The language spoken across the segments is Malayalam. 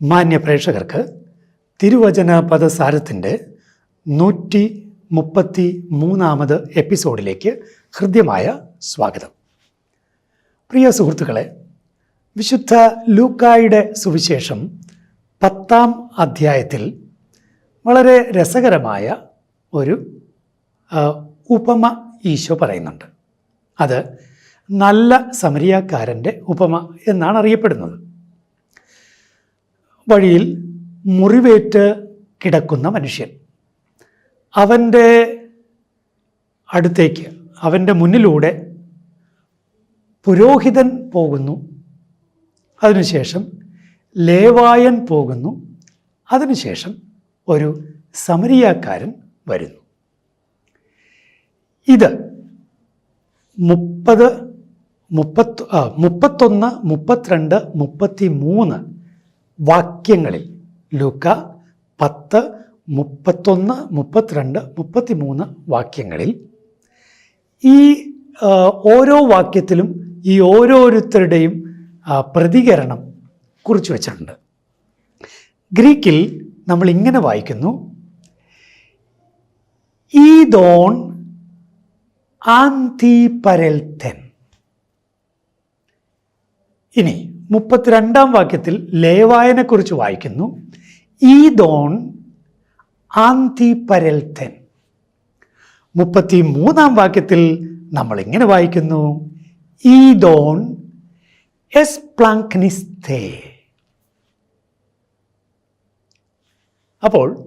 മാന്യ പ്രേക്ഷകർക്ക് തിരുവചന പദസാരത്തിന്റെ നൂറ്റി മുപ്പത്തി മൂന്നാമത് എപ്പിസോഡിലേക്ക് ഹൃദ്യമായ സ്വാഗതം. പ്രിയ സുഹൃത്തുക്കളെ വിശുദ്ധ ലൂക്കായുടെ സുവിശേഷം പത്താം അധ്യായത്തിൽ വളരെ രസകരമായ ഒരു ഉപമ ഈശോ പറയുന്നുണ്ട്. അത് നല്ല സമരിയാക്കാരന്റെ ഉപമ എന്നാണ് അറിയപ്പെടുന്നത്. വഴിയിൽ മുറിവേറ്റ് കിടക്കുന്ന മനുഷ്യൻ. അവന്റെ അടുത്തേക്ക് അവന്റെ മുന്നിലൂടെ പുരോഹിതൻ പോകുന്നു. അതിനുശേഷം ലേവായൻ പോകുന്നു. അതിനുശേഷം ഒരു സമരിയാക്കാരൻ വരുന്നു. ഇത് മുപ്പത് മുപ്പത്തൊന്ന് മുപ്പത്തിരണ്ട് മുപ്പത്തി മൂന്ന് വാക്യങ്ങളിൽ. ലൂക്ക പത്ത് മുപ്പത്തൊന്ന് മുപ്പത്തിരണ്ട് മുപ്പത്തി മൂന്ന് വാക്യങ്ങളിൽ ഈ ഓരോ വാക്യത്തിലും ഈ ഓരോരുത്തരുടെയും പ്രതികരണം കുറിച്ചു വെച്ചിട്ടുണ്ട്. ഗ്രീക്കിൽ നമ്മൾ ഇങ്ങനെ വായിക്കുന്നു. ഈ ദോൺ ആന്തി പരൽത്തൻ ഇനി മുപ്പത്തിരണ്ടാം വാക്യത്തിൽ ലേവായനെക്കുറിച്ച് വായിക്കുന്നു. ഈ ദോൺ ആന്തിപരൽത്തൻ മുപ്പത്തി മൂന്നാം വാക്യത്തിൽ നമ്മൾ ഇങ്ങനെ വായിക്കുന്നു. ഈ ദോൺ എസ് പ്ലാങ്ക്നിസ്തേ അപ്പോൾ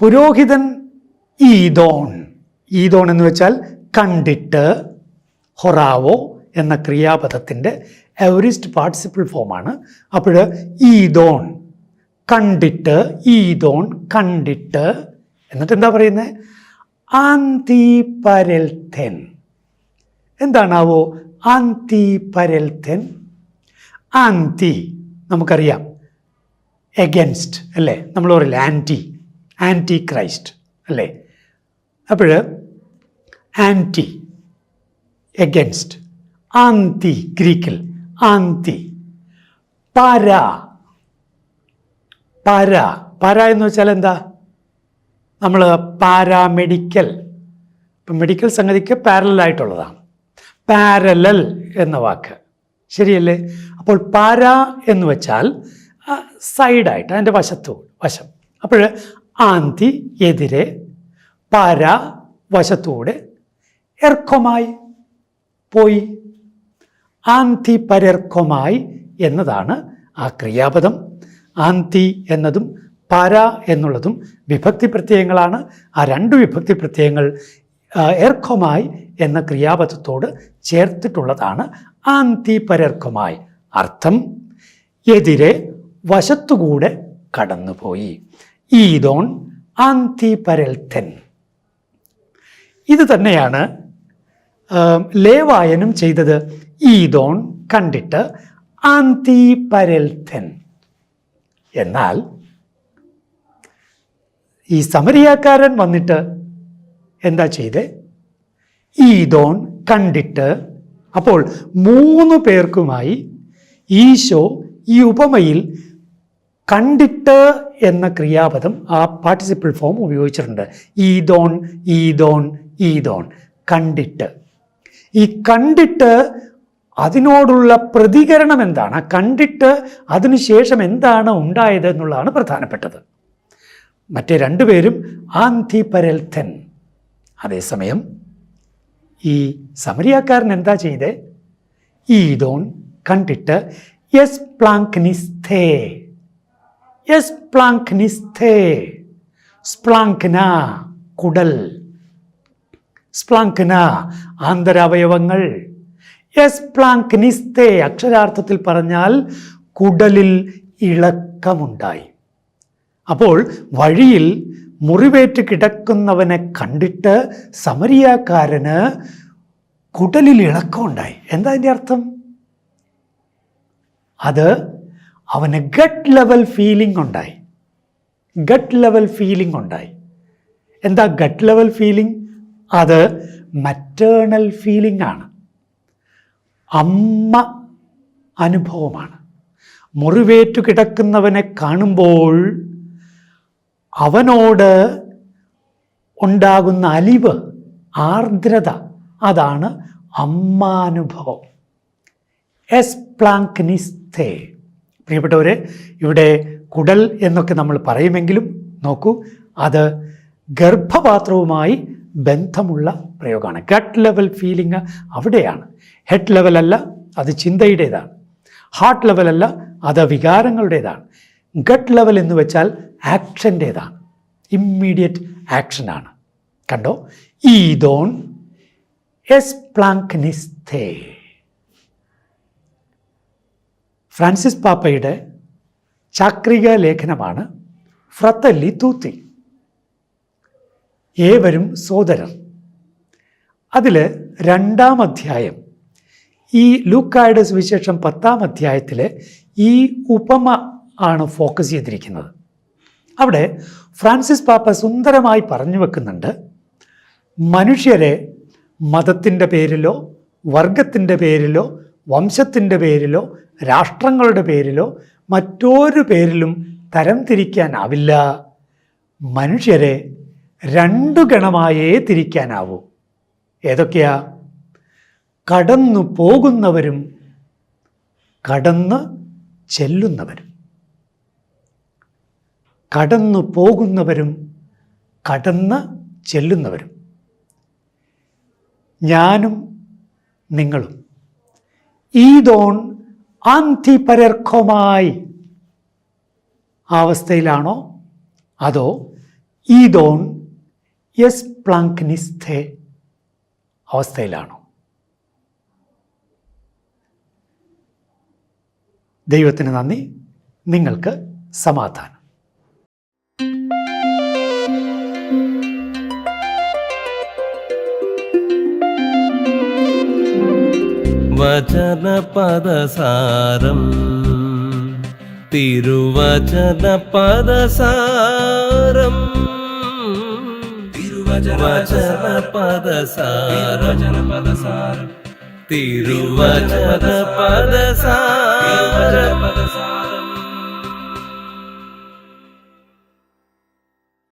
പുരോഹിതൻ ഈ ദോൺ ഈ ദോൺ എന്ന് വെച്ചാൽ കണ്ടിട്ട് ഹൊറാവോ എന്ന ക്രിയാപദത്തിന്റെ എവറിസ്റ്റ് പാർട്ടിസിപ്പിൾ ഫോമാണ്. അപ്പോൾ ഈദോൺ കണ്ടിട്ട് ഈദോൺ കണ്ടിട്ട് എന്നിട്ട് എന്താ പറയുന്നത് ആന്തിപരൽത്തൻ എന്താണാവോ ആന്തിപരൽത്തൻ ആന്തി നമുക്കറിയാം. എഗൻസ്റ്റ് അല്ലേ? നമ്മൾ പറയില്ല ആന്റി ആന്റി ക്രൈസ്റ്റ് അല്ലേ? അപ്പോൾ ആന്റി എഗൻസ്റ്റ് ആന്തി ഗ്രീക്കിൽ ആന്തി പര. പര. പര എന്ന് വെച്ചാൽ എന്താ? നമ്മൾ പാരാമെഡിക്കൽ. ഇപ്പം മെഡിക്കൽ സംഗതിക്ക് പാരലായിട്ടുള്ളതാണ് പാരലൽ എന്ന വാക്ക്. ശരിയല്ലേ? അപ്പോൾ പാര എന്ന് വെച്ചാൽ സൈഡായിട്ട് അതിന്റെ വശത്തു വശം. അപ്പോൾ ആന്തി എതിരെ പാര വശത്തൂടെ എർക്കൊമായി പോയി. ആന്തി പരർക്കൊമായി എന്നതാണ് ആ ക്രിയാപദം. ആന്തി എന്നതും പര എന്നുള്ളതും വിഭക്തി പ്രത്യയങ്ങളാണ്. ആ രണ്ട് വിഭക്തി പ്രത്യയങ്ങൾ എർക്കൊമായി എന്ന ക്രിയാപദത്തോട് ചേർത്തിട്ടുള്ളതാണ് ആന്തി പരർക്കൊമായി അർത്ഥം എതിരെ വശത്തുകൂടെ കടന്നുപോയി. ഈദോൺ ആന്തി പരൽത്തൻ ഇത് തന്നെയാണ് ലേവായനും ചെയ്തത്. ഈദോൺ കണ്ടിട്ട് ആന്തി പരൽഥൻ എന്നാൽ ഈ സമരിയാക്കാരൻ വന്നിട്ട് എന്താ ചെയ്തേ? ഈദോൺ കണ്ടിട്ട് അപ്പോൾ മൂന്ന് പേർക്കുമായി ഈശോ ഈ ഉപമയിൽ കണ്ടിട്ട് എന്ന ക്രിയാപദം ആ പാർട്ടിസിപ്പിൾ ഫോം ഉപയോഗിച്ചിട്ടുണ്ട്. ഈദോൺ ഈദോൺ ഈദോൺ. കണ്ടിട്ട്. ഈ കണ്ടിട്ട് അതിനോടുള്ള പ്രതികരണം എന്താണ്? കണ്ടിട്ട് അതിനുശേഷം എന്താണ് ഉണ്ടായത് എന്നുള്ളതാണ് പ്രധാനപ്പെട്ടത്. മറ്റേ രണ്ടുപേരും ആന്തിപരൽത്തൻ അതേസമയം ഈ സമരിയാക്കാരൻ എന്താ ചെയ്തേ? ഈദോൺ കണ്ടിട്ട് യെസ് പ്ലാങ്ക്നിസ്തേ. യെസ് പ്ലാങ്ക്നിസ്തേ. സ്പ്ലാങ്ക്ന കുടൽ. സ്പ്ലാങ്ക്ന ആന്തരാവയവങ്ങൾ. യെസ് പ്ലാങ്ക്നിസ്തേ അക്ഷരാർത്ഥത്തിൽ പറഞ്ഞാൽ കുടലിൽ ഇളക്കമുണ്ടായി. അപ്പോൾ വഴിയിൽ മുറിവേറ്റ് കിടക്കുന്നവനെ കണ്ടിട്ട് സമരിയാക്കാരന് കുടലിൽ ഇളക്കമുണ്ടായി. എന്താ അതിന്റെ അർത്ഥം? അത് അവന് ഗട്ട് ലെവൽ ഫീലിംഗ് ഉണ്ടായി. ഗട്ട് ലെവൽ ഫീലിംഗ് ഉണ്ടായി. എന്താ ഗട്ട് ലെവൽ ഫീലിംഗ്? അത് മറ്റേണൽ ഫീലിംഗ് ആണ്. അമ്മ അനുഭവമാണ്. മുറിവേറ്റു കിടക്കുന്നവനെ കാണുമ്പോൾ അവനോട് ഉണ്ടാകുന്ന അലിവ് ആർദ്രത അതാണ് അമ്മാനുഭവം. എസ് പ്ലാങ്ക്നിസ്തേ പ്രിയപ്പെട്ടവരെ ഇവിടെ കുടൽ എന്നൊക്കെ നമ്മൾ പറയുമെങ്കിലും നോക്കൂ അത് ഗർഭപാത്രവുമായി ബന്ധമുള്ള പ്രയോഗമാണ്. ഗട്ട് ലെവൽ ഫീലിംഗ് അവിടെയാണ്. ഹെഡ് ലെവലല്ല അത് ചിന്തയുടേതാണ്. ഹാർട്ട് ലെവലല്ല അത് വികാരങ്ങളുടേതാണ്. ഗട്ട് ലെവൽ എന്ന് വെച്ചാൽ ആക്ഷന്റേതാണ് ഇമ്മീഡിയറ്റ് ആക്ഷനാണ് കണ്ടോ? ഈ ഈദോൺ എസ് പ്ലാങ്ക്നിസ്തേ ഫ്രാൻസിസ് പാപ്പയുടെ ചാക്രിക ലേഖനമാണ് ഫ്രത്തല്ലി തൂത്തി. ഏവരും സോദരർ അതിൽ രണ്ടാം അധ്യായം ഈ ലൂക്കായുടെ സുവിശേഷം പത്താം അധ്യായത്തിൽ ഈ ഉപമ ആണ് ഫോക്കസ് ചെയ്തിരിക്കുന്നത്. അവിടെ ഫ്രാൻസിസ് പാപ്പ സുന്ദരമായി പറഞ്ഞു വെക്കുന്നുണ്ട് മനുഷ്യരെ മതത്തിന്റെ പേരിലോ വർഗത്തിന്റെ പേരിലോ വംശത്തിന്റെ പേരിലോ രാഷ്ട്രങ്ങളുടെ പേരിലോ മറ്റൊരു പേരിലും തരംതിരിക്കാനാവില്ല മനുഷ്യരെ രണ്ടു ഗണമായേ തിരിക്കാനാവൂ. ഏതൊക്കെയാ? കടന്നു പോകുന്നവരും കടന്ന് ചെല്ലുന്നവരും. കടന്നു പോകുന്നവരും കടന്ന് ചെല്ലുന്നവരും. ഞാനും നിങ്ങളും. ഈദോൺ ആന്തിപരർക്കമായി ആ അവസ്ഥയിലാണോ? അതോ ഈദോൺ യെസ് പ്ലാങ്ക്നിസ്തേ അവസ്ഥയിലാണോ? ദൈവത്തിന് നന്ദി. നിങ്ങൾക്ക് സമാധാനം. വചനപദസാരം. തിരുവചനപദസാരം. తిరువచన పద సారజన పద సార తిరువచన పద సార పద సార